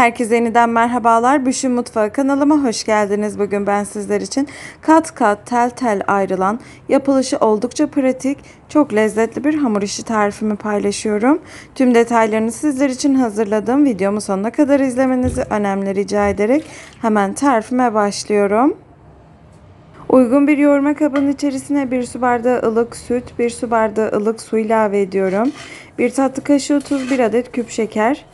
Herkese yeniden merhabalar. Büşün Mutfağı kanalıma hoş geldiniz. Bugün ben sizler için kat kat tel tel ayrılan, yapılışı oldukça pratik, çok lezzetli bir hamur işi tarifimi paylaşıyorum. Tüm detaylarını sizler için hazırladım. Videomu sonuna kadar izlemenizi önemli rica ederek hemen tarifime başlıyorum. Uygun bir yoğurma kabının içerisine bir su bardağı ılık süt, bir su bardağı ılık su ilave ediyorum. Bir tatlı kaşığı tuz, bir adet küp şeker,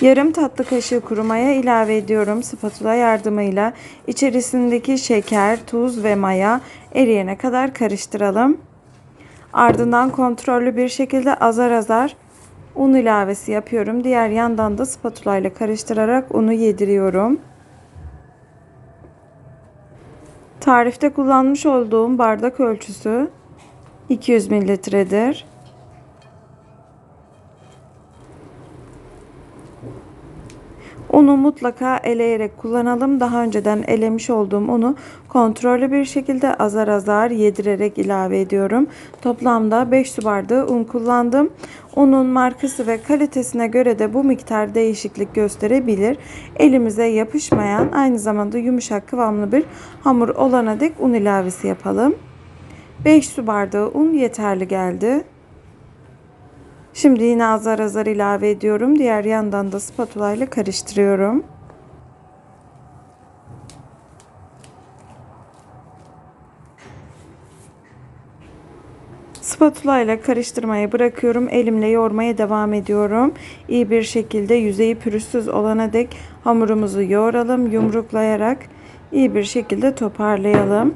Yarım tatlı kaşığı kuru maya ilave ediyorum spatula yardımıyla. içerisindeki şeker, tuz ve maya eriyene kadar karıştıralım. Ardından kontrollü bir şekilde azar azar un ilavesi yapıyorum. Diğer yandan da spatula ile karıştırarak unu yediriyorum. Tarifte kullanmış olduğum bardak ölçüsü 200 mililitredir. Unu mutlaka eleyerek kullanalım. Daha önceden elemiş olduğum unu kontrollü bir şekilde azar azar yedirerek ilave ediyorum. Toplamda 5 su bardağı un kullandım. Unun markası ve kalitesine göre de bu miktar değişiklik gösterebilir. Elimize yapışmayan aynı zamanda yumuşak kıvamlı bir hamur olana dek un ilavesi yapalım. 5 su bardağı un yeterli geldi. Şimdi yine azar azar ilave ediyorum. Diğer yandan da spatula ile karıştırıyorum. Spatula ile karıştırmayı bırakıyorum. Elimle yoğurmaya devam ediyorum. İyi bir şekilde yüzeyi pürüzsüz olana dek hamurumuzu yoğuralım. Yumruklayarak iyi bir şekilde toparlayalım.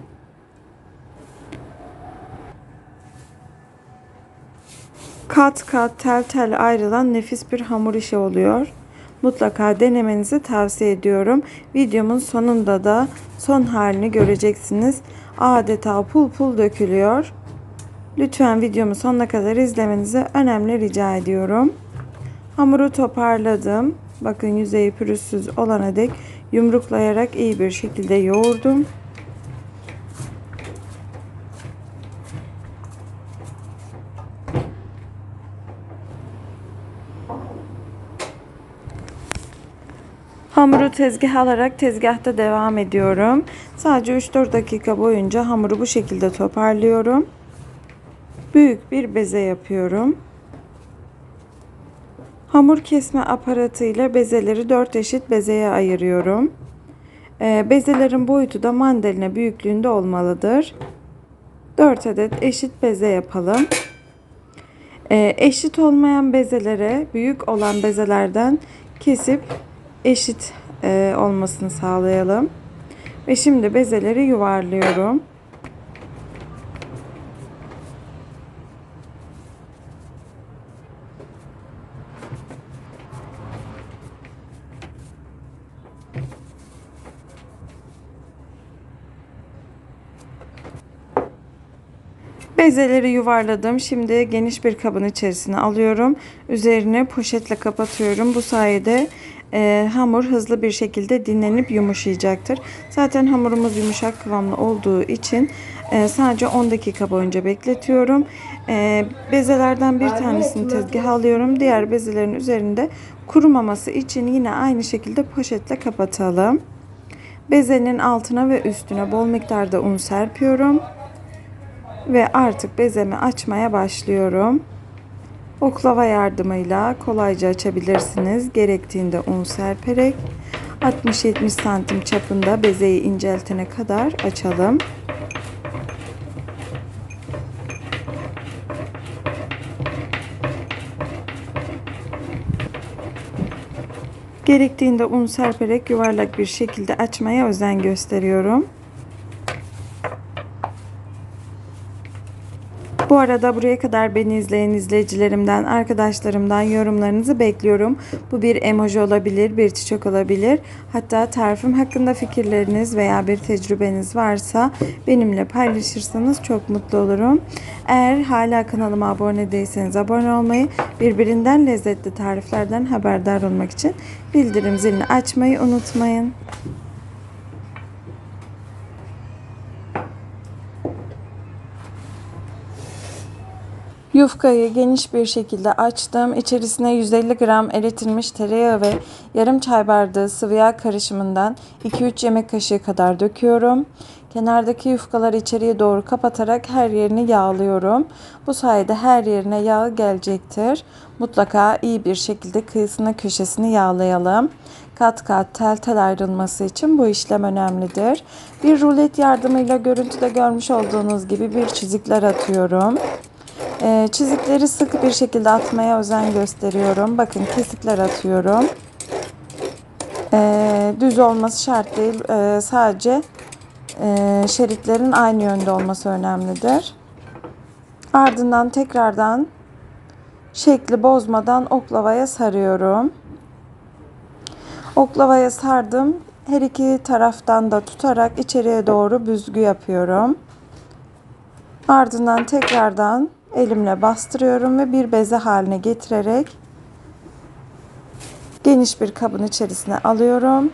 Kat kat tel tel ayrılan nefis bir hamur işi oluyor. Mutlaka denemenizi tavsiye ediyorum. Videomun sonunda da son halini göreceksiniz. Adeta pul pul dökülüyor. Lütfen videomu sonuna kadar izlemenizi önemli rica ediyorum. Hamuru toparladım. Bakın yüzeyi pürüzsüz olana dek yumruklayarak iyi bir şekilde yoğurdum. Hamuru tezgah alarak tezgahta devam ediyorum. Sadece 3-4 dakika boyunca hamuru bu şekilde toparlıyorum. Büyük bir beze yapıyorum. Hamur kesme aparatıyla bezeleri 4 eşit bezeye ayırıyorum. Ee, bezelerin boyutu da mandalina büyüklüğünde olmalıdır. 4 adet eşit beze yapalım. Ee, eşit olmayan bezelere büyük olan bezelerden kesip eşit e, olmasını sağlayalım. Ve şimdi bezeleri yuvarlıyorum. Bezeleri yuvarladım. Şimdi geniş bir kabın içerisine alıyorum. Üzerine poşetle kapatıyorum. Bu sayede e, hamur hızlı bir şekilde dinlenip yumuşayacaktır. Zaten hamurumuz yumuşak kıvamlı olduğu için e, sadece 10 dakika boyunca bekletiyorum. E, bezelerden bir tanesini tezgaha alıyorum. Diğer bezelerin üzerinde kurumaması için yine aynı şekilde poşetle kapatalım. Bezenin altına ve üstüne bol miktarda un serpiyorum. Ve artık bezemi açmaya başlıyorum. Oklava yardımıyla kolayca açabilirsiniz. Gerektiğinde un serperek 60-70 santim çapında bezeyi inceltene kadar açalım. Gerektiğinde un serperek yuvarlak bir şekilde açmaya özen gösteriyorum. Bu arada buraya kadar beni izleyen izleyicilerimden, arkadaşlarımdan yorumlarınızı bekliyorum. Bu bir emoji olabilir, bir çiçek olabilir. Hatta tarifim hakkında fikirleriniz veya bir tecrübeniz varsa benimle paylaşırsanız çok mutlu olurum. Eğer hala kanalıma abone değilseniz abone olmayı, birbirinden lezzetli tariflerden haberdar olmak için bildirim zilini açmayı unutmayın. Yufkayı geniş bir şekilde açtım. İçerisine 150 gram eritilmiş tereyağı ve yarım çay bardağı sıvı yağ karışımından 2-3 yemek kaşığı kadar döküyorum. Kenardaki yufkaları içeriye doğru kapatarak her yerini yağlıyorum. Bu sayede her yerine yağ gelecektir. Mutlaka iyi bir şekilde kıyısını köşesini yağlayalım. Kat kat tel tel ayrılması için bu işlem önemlidir. Bir rulet yardımıyla görüntüde görmüş olduğunuz gibi bir çizikler atıyorum. Ee, çizikleri sık bir şekilde atmaya özen gösteriyorum. Bakın kesikler atıyorum. Ee, düz olması şart değil. Ee, sadece e, şeritlerin aynı yönde olması önemlidir. Ardından tekrardan şekli bozmadan oklavaya sarıyorum. Oklavaya sardım. Her iki taraftan da tutarak içeriye doğru büzgü yapıyorum. Ardından tekrardan elimle bastırıyorum ve bir beze haline getirerek geniş bir kabın içerisine alıyorum.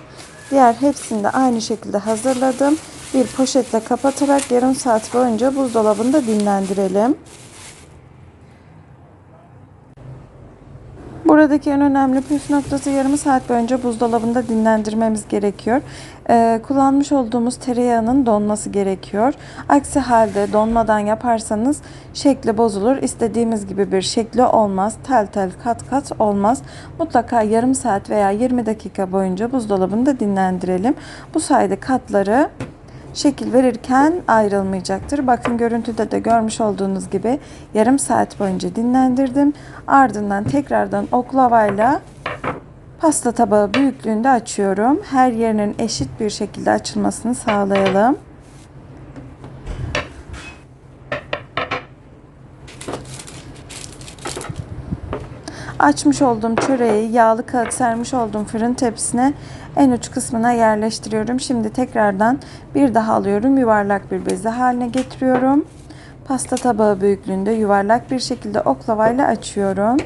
Diğer hepsini de aynı şekilde hazırladım. Bir poşetle kapatarak yarım saat boyunca buzdolabında dinlendirelim. Buradaki en önemli püf noktası yarım saat boyunca buzdolabında dinlendirmemiz gerekiyor. Ee, kullanmış olduğumuz tereyağının donması gerekiyor. Aksi halde donmadan yaparsanız şekli bozulur. İstediğimiz gibi bir şekli olmaz. Tel tel kat kat olmaz. Mutlaka yarım saat veya 20 dakika boyunca buzdolabında dinlendirelim. Bu sayede katları şekil verirken ayrılmayacaktır. Bakın görüntüde de görmüş olduğunuz gibi yarım saat boyunca dinlendirdim. Ardından tekrardan oklavayla pasta tabağı büyüklüğünde açıyorum. Her yerinin eşit bir şekilde açılmasını sağlayalım. Açmış olduğum çöreği yağlı kağıt sermiş olduğum fırın tepsisine en uç kısmına yerleştiriyorum. Şimdi tekrardan bir daha alıyorum. Yuvarlak bir beze haline getiriyorum. Pasta tabağı büyüklüğünde yuvarlak bir şekilde oklavayla açıyorum.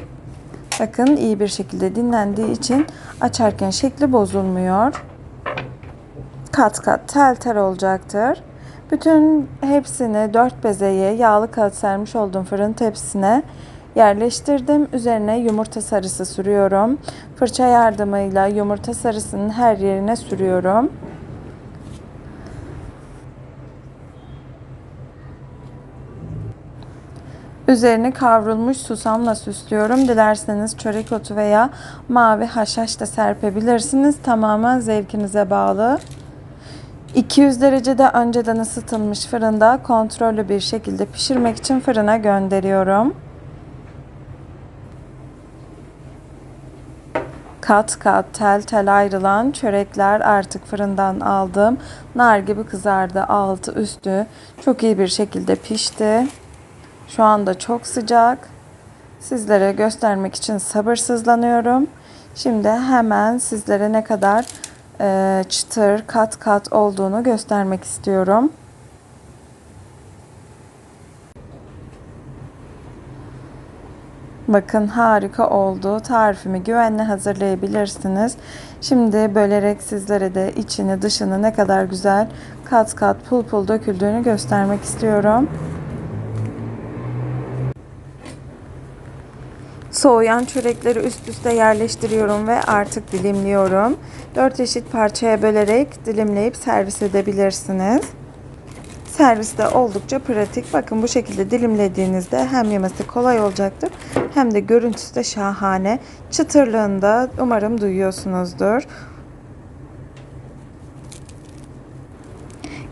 Bakın iyi bir şekilde dinlendiği için açarken şekli bozulmuyor. Kat kat tel tel olacaktır. Bütün hepsini dört bezeye yağlı kağıt sermiş olduğum fırın tepsisine yerleştirdim. Üzerine yumurta sarısı sürüyorum. Fırça yardımıyla yumurta sarısının her yerine sürüyorum. Üzerini kavrulmuş susamla süslüyorum. Dilerseniz çörek otu veya mavi haşhaş da serpebilirsiniz. Tamamen zevkinize bağlı. 200 derecede önceden ısıtılmış fırında kontrollü bir şekilde pişirmek için fırına gönderiyorum. Kat kat tel tel ayrılan çörekler artık fırından aldım. Nar gibi kızardı altı üstü. Çok iyi bir şekilde pişti. Şu anda çok sıcak. Sizlere göstermek için sabırsızlanıyorum. Şimdi hemen sizlere ne kadar çıtır kat kat olduğunu göstermek istiyorum. Bakın harika oldu. Tarifimi güvenle hazırlayabilirsiniz. Şimdi bölerek sizlere de içini dışını ne kadar güzel kat kat pul pul döküldüğünü göstermek istiyorum. Soğuyan çörekleri üst üste yerleştiriyorum ve artık dilimliyorum. 4 eşit parçaya bölerek dilimleyip servis edebilirsiniz. Serviste oldukça pratik. Bakın bu şekilde dilimlediğinizde hem yemesi kolay olacaktır hem de görüntüsü de şahane. Çıtırlığını da umarım duyuyorsunuzdur.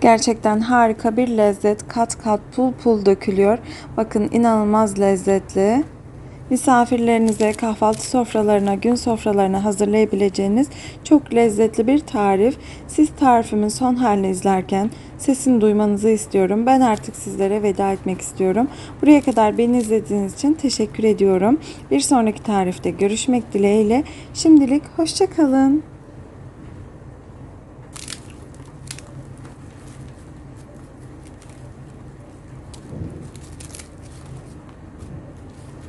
Gerçekten harika bir lezzet. Kat kat pul pul dökülüyor. Bakın inanılmaz lezzetli misafirlerinize, kahvaltı sofralarına, gün sofralarına hazırlayabileceğiniz çok lezzetli bir tarif. Siz tarifimin son halini izlerken sesini duymanızı istiyorum. Ben artık sizlere veda etmek istiyorum. Buraya kadar beni izlediğiniz için teşekkür ediyorum. Bir sonraki tarifte görüşmek dileğiyle. Şimdilik hoşçakalın.